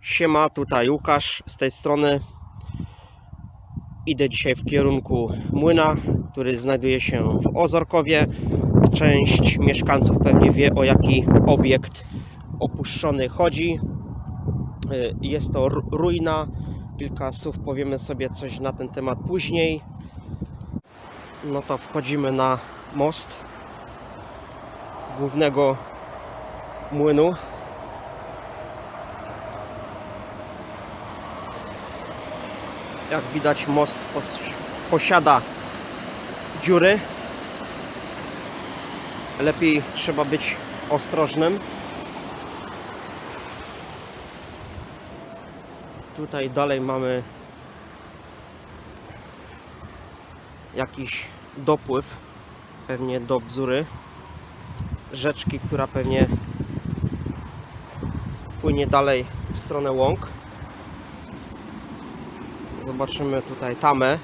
Siema, tutaj Łukasz z tej strony. Idę dzisiaj w kierunku młyna, który znajduje się w Ozorkowie. Część mieszkańców pewnie wie o jaki obiekt opuszczony chodzi. Y, Jest to ru- ruina. Kilka słów powiemy sobie coś na ten temat później. No to wchodzimy na most głównego młynu. Jak widać most pos- posiada dziury. Lepiej trzeba być ostrożnym. Tutaj dalej mamy jakiś dopływ, pewnie do bzury rzeczki, która pewnie płynie dalej w stronę łąk. Zobaczymy tutaj tamę,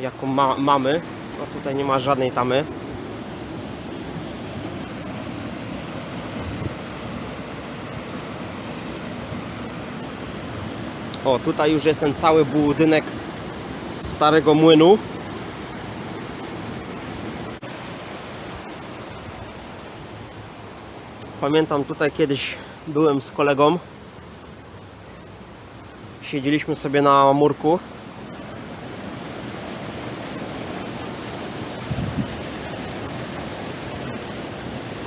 jaką ma, mamy. No tutaj nie ma żadnej tamy. O, tutaj już jest ten cały budynek starego młynu. Pamiętam tutaj kiedyś byłem z kolegą. Siedzieliśmy sobie na murku.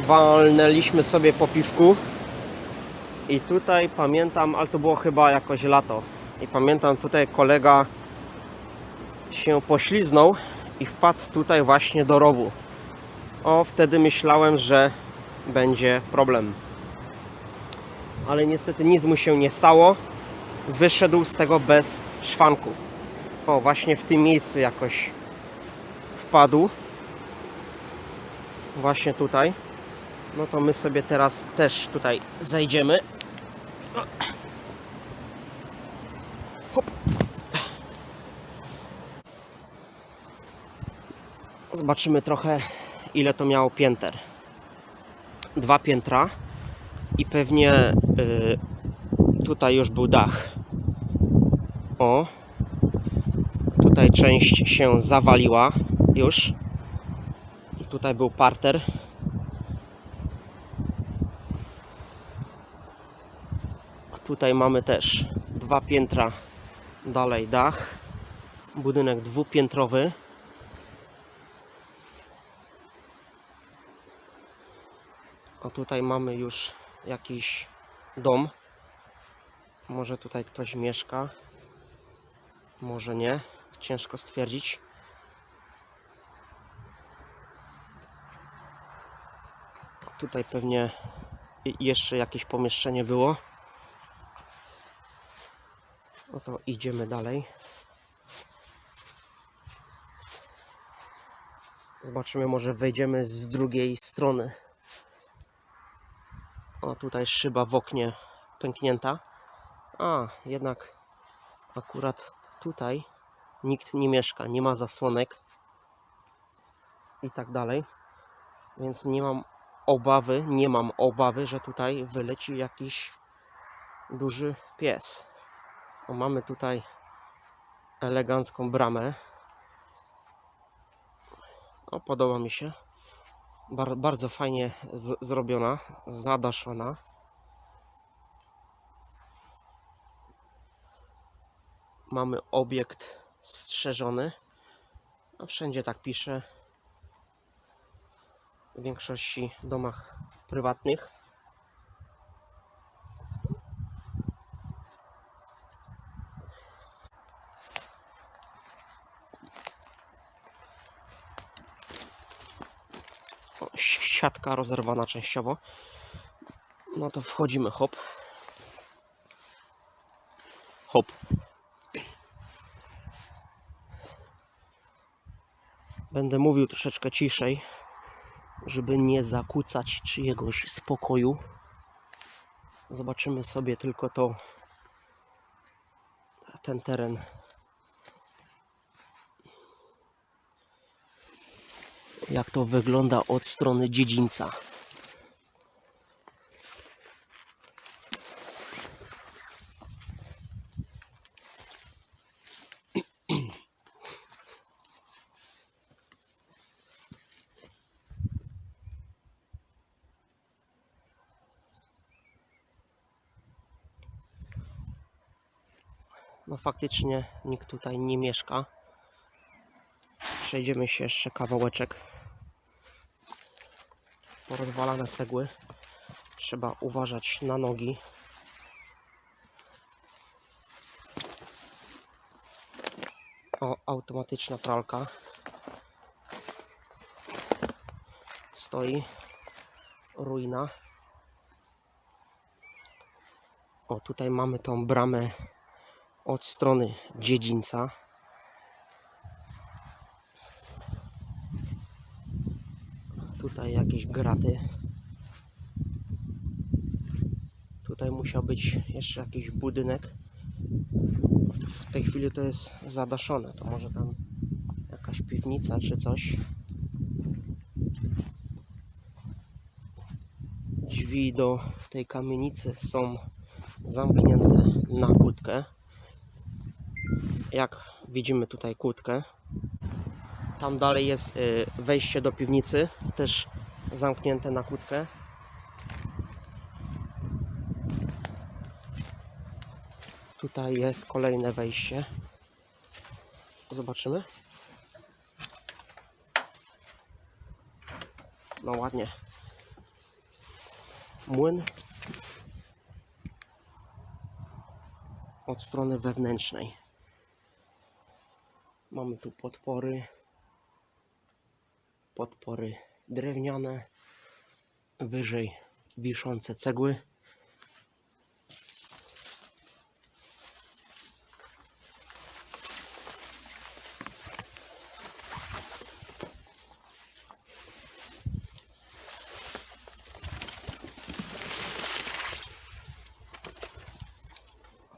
Walnęliśmy sobie po piwku. I tutaj pamiętam, ale to było chyba jakoś lato. I pamiętam tutaj kolega się pośliznął i wpadł tutaj właśnie do rowu. O, wtedy myślałem, że będzie problem. Ale niestety nic mu się nie stało. Wyszedł z tego bez szwanku. O, właśnie w tym miejscu jakoś wpadł. Właśnie tutaj. No to my sobie teraz też tutaj zejdziemy. Hop. Zobaczymy trochę ile to miało pięter dwa piętra i pewnie y, tutaj już był dach. O, tutaj część się zawaliła już. Tutaj był parter. Tutaj mamy też dwa piętra dalej dach. Budynek dwupiętrowy. A tutaj mamy już jakiś dom. Może tutaj ktoś mieszka. Może nie. Ciężko stwierdzić. Tutaj pewnie jeszcze jakieś pomieszczenie było. No to idziemy dalej. Zobaczymy, może wejdziemy z drugiej strony. O, tutaj szyba w oknie pęknięta. A, jednak akurat tutaj nikt nie mieszka, nie ma zasłonek i tak dalej. Więc nie mam obawy, nie mam obawy, że tutaj wyleci jakiś duży pies. O, mamy tutaj elegancką bramę. O, podoba mi się. Bar bardzo fajnie zrobiona, zadaszona. Mamy obiekt strzeżony. A wszędzie tak pisze. W większości domach prywatnych. O, si- siatka rozerwana częściowo. No to wchodzimy, hop. Hop. Będę mówił troszeczkę ciszej, żeby nie zakłócać czyjegoś spokoju. Zobaczymy sobie tylko to ten teren jak to wygląda od strony dziedzińca. No faktycznie nikt tutaj nie mieszka. Przejdziemy się jeszcze kawałeczek. Porozwalane cegły. Trzeba uważać na nogi. O, automatyczna pralka. Stoi. Ruina. O, tutaj mamy tą bramę od strony dziedzińca. Tutaj jakieś graty. Tutaj musiał być jeszcze jakiś budynek. W tej chwili to jest zadaszone. To może tam jakaś piwnica czy coś. Drzwi do tej kamienicy są zamknięte na kłódkę. Jak widzimy tutaj kłódkę. Tam dalej jest y, wejście do piwnicy, też zamknięte na kłódkę. Tutaj jest kolejne wejście. Zobaczymy. No ładnie. Młyn od strony wewnętrznej. Mamy tu podpory. Podpory drewniane. Wyżej wiszące cegły.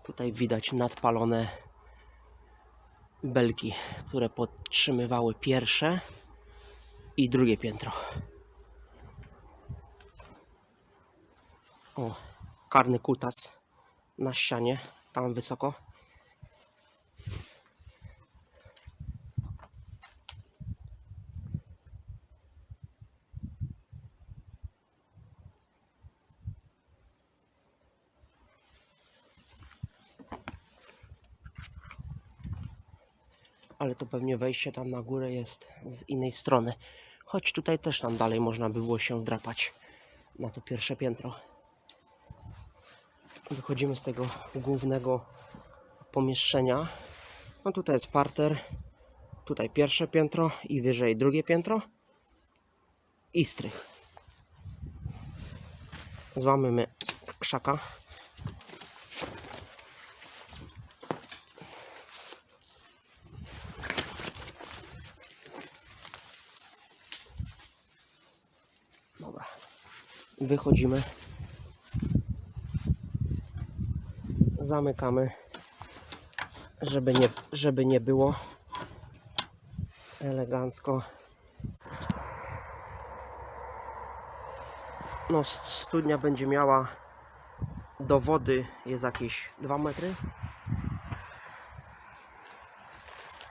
Tutaj widać nadpalone belki, które podtrzymywały pierwsze i drugie piętro. O, karny kutas na ścianie, tam wysoko. Ale to pewnie wejście tam na górę jest z innej strony. Choć tutaj też tam dalej można by było się drapać na to pierwsze piętro. Wychodzimy z tego głównego pomieszczenia. No tutaj jest parter, tutaj pierwsze piętro i wyżej drugie piętro i strych. Złamymy krzaka. Dobra. Wychodzimy. Zamykamy. Żeby nie, żeby nie było elegancko. No, st- studnia będzie miała do wody jest jakieś 2 metry.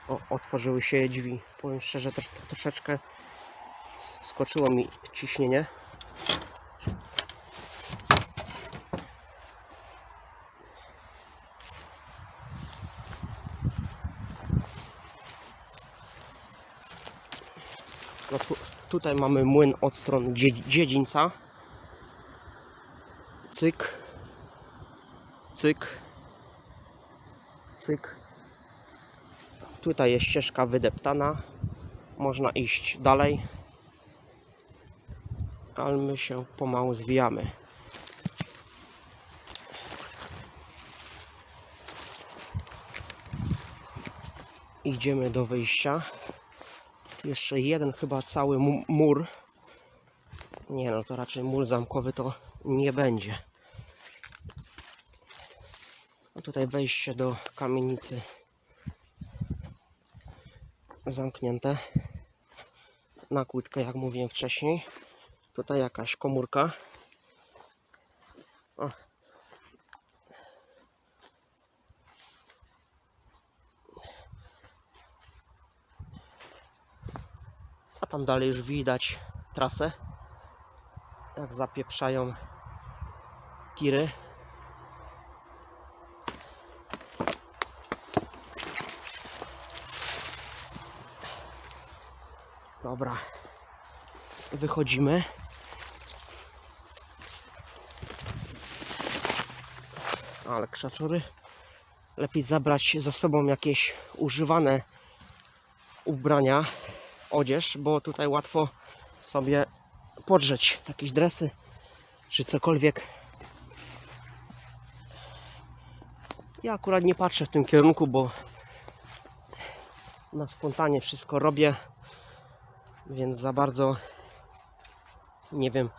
O, otworzyły się drzwi. Powiem szczerze, trosz, troszeczkę skoczyło mi ciśnienie. No tu, tutaj mamy młyn od strony dzie, dziedzińca. Cyk. Cyk. Cyk. Tutaj jest ścieżka wydeptana. Można iść dalej. Ale my się pomału zwijamy. Idziemy do wyjścia. Jeszcze jeden chyba cały mu- mur. Nie no, to raczej mur zamkowy to nie będzie. A tutaj wejście do kamienicy zamknięte na kłódkę, jak mówiłem wcześniej. Tutaj jakaś komórka. O. A tam dalej już widać trasę. Jak zapieprzają tiry. Dobra. Wychodzimy. Ale krzaczory. Lepiej zabrać ze sobą jakieś używane ubrania, odzież, bo tutaj łatwo sobie podrzeć jakieś dresy czy cokolwiek. Ja akurat nie patrzę w tym kierunku, bo na spontanie wszystko robię, więc za bardzo nie wiem,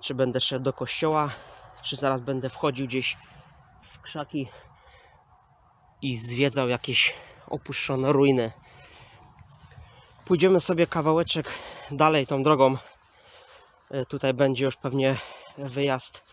czy będę szedł do kościoła, czy zaraz będę wchodził gdzieś krzaki i zwiedzał jakieś opuszczone ruiny. Pójdziemy sobie kawałeczek dalej tą drogą. E, Tutaj będzie już pewnie wyjazd